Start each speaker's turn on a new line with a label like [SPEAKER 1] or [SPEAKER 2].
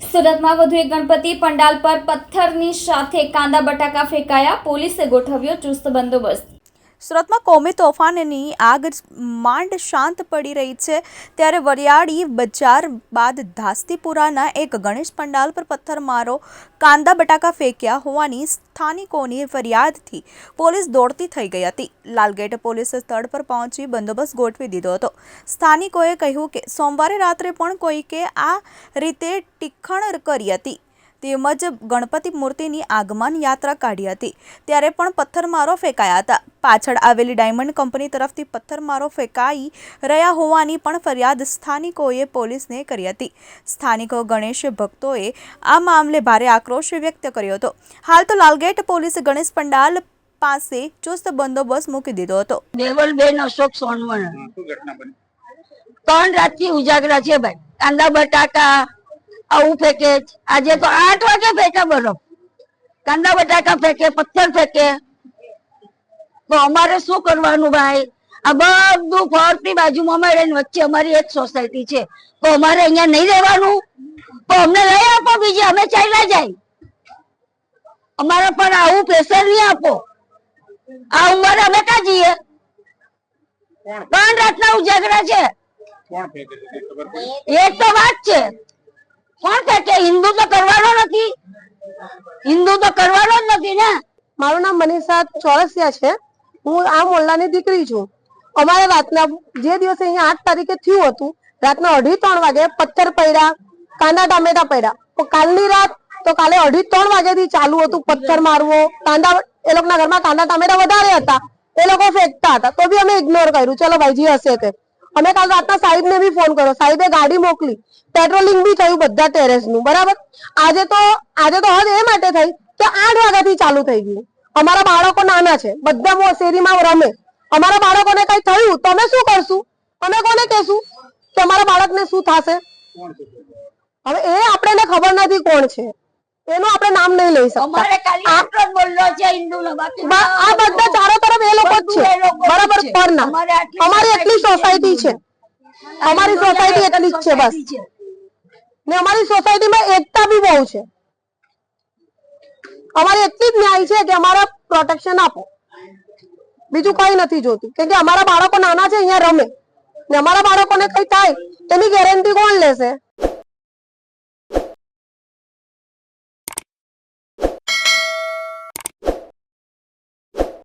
[SPEAKER 1] સુરતમાં વધુ એક ગણપતિ પંડાલ પર પથ્થરની સાથે કાંદા બટાકા ફેંકાયા. પોલીસે ગોઠવ્યો ચુસ્ત બંદોબસ્ત.
[SPEAKER 2] સુરતમાં કોમી તોફાનની આગ માંડ શાંત પડી રહી છે. ત્યારે વરિયાળી બજાર બાદ ધાસ્તીપુરાના એક ગણેશ પંડાલ પર પથ્થરમારો કાંદા બટાકા ફેંક્યા હોવાની સ્થાનિકોની ફરિયાદથી પોલીસ દોડતી થઈ ગઈ હતી. લાલગેટ પોલીસે સ્થળ પર પહોંચી બંદોબસ્ત ગોઠવી દીધો હતો. સ્થાનિકોએ કહ્યું કે સોમવારે રાત્રે પણ કોઈકે આ રીતે ટીખણ કરી હતી. તેમજ ગણપતિ મૂર્તિની આગમન યાત્રા કાઢી હતી. ત્યારે પણ પથ્થરમારો ફેંકાયા હતા. પાછળ આવેલી ડાયમંડ કંપની તરફથી પથ્થરમારો ફેંકાઈ રહ્યા હોવાની પણ ફરિયાદ સ્થાનિકોએ પોલીસને કરી હતી. સ્થાનિકો ગણેશ ભક્તોએ આ મામલે ભારે આક્રોશ વ્યક્ત કર્યો હતો. હાલ તો લાલગેટ પોલીસ ગણેશ પંડાલ પાસે ચુસ્ત બંદોબસ્ત મૂકી દીધો હતો.
[SPEAKER 3] દેવલબેન અશોક સોનવણ. ત્રણ રાતથી ઉજાગરા છે ભાઈ. કાંદા બટાકા આવું ફેંકે. આજે તો આઠ વાગે ફેંકે બરફ કાંદા બટાકા ફેંકે પથ્થર ફેંકે. તો અમારે શું કરવાનું ભાઈ? આ બધું ફરતી બાજુમાં અમારે વચ્ચે અમારી એક સોસાયટી છે. તો અમારે અહીંયા નહીં રહેવાનું. તો અમને લઈ આપો બીજે અમે ચાલ્યા જાય. અમારા પર આવું પ્રેશર નહીં આપો. આ ઉંમરે અમે ક્યાં જઈએ? ત્રણ રાતના ઉજાગરા છે.
[SPEAKER 4] કોણ ફેંકે છે તે ખબર પડી?
[SPEAKER 3] એ તો વાત છે. કોણ કે કે હિન્દુ તો કરવાનો નથી? હિન્દુ તો કરવાનો જ નથી ને?
[SPEAKER 5] મારું નામ મનીષા ચોરસિયા છે. હું આ મોલ્લાની દીકરી છું. અમારે રાતના જે દિવસે અહીંયા આઠ તારીખે થયું હતું, રાતના અઢી ત્રણ વાગે પથ્થર પડ્યા, કાંદા ટામેટા પડ્યા. તો કાલની રાત, તો કાલે અઢી ત્રણ વાગ્યાથી ચાલુ હતું પથ્થર મારવો. કાંદા, એ લોકોના ઘરમાં કાંદા ટામેટા વધારે હતા. એ લોકો ફેંકતા હતા. તો બી અમે ઇગ્નોર કર્યું. ચલો ભાઈ જે હશે તે. અમે કાલ રાતના સાહેબને બી ફોન કર્યો. સાહેબે ગાડી મોકલી. પેટ્રોલિંગ બી થયું બધા ટેરેસનું. બરાબર? આજે તો આજે તો હદ એ માટે થઈ કે આઠ વાગ્યાથી ચાલુ થઈ ગયું. અમારા બાળકો નાના છે. બધા શેરીમાં રમે. અમારા બાળકોને કઈ થયું? તો અમે શું કરશું? અમે કોને કહેશું કે અમારા બાળકને શું થશે? હવે એ આપણને ખબર નથી કોણ છે. એનું આપણે નામ નહીં લઈ શકતા. આ બધા ચારો તરફ એ લોકો જ છે. બરાબર પરના
[SPEAKER 3] અમારી
[SPEAKER 5] એટલી સોસાયટી છે. અમારી સોસાયટી એટલી જ છે બસ. ને અમારી સોસાયટીમાં એકતા બી બહુ છે. અમારે એટલી જ ન્યાય છે કે અમારા પ્રોટેક્શન આપો. બીજું કઈ નથી જોતું. કેમ કે અમારા બાળકો નાના છે અહીંયા રમે. ને અમારા બાળકોને કઈ થાય તેની ગેરંટી કોણ લેશે?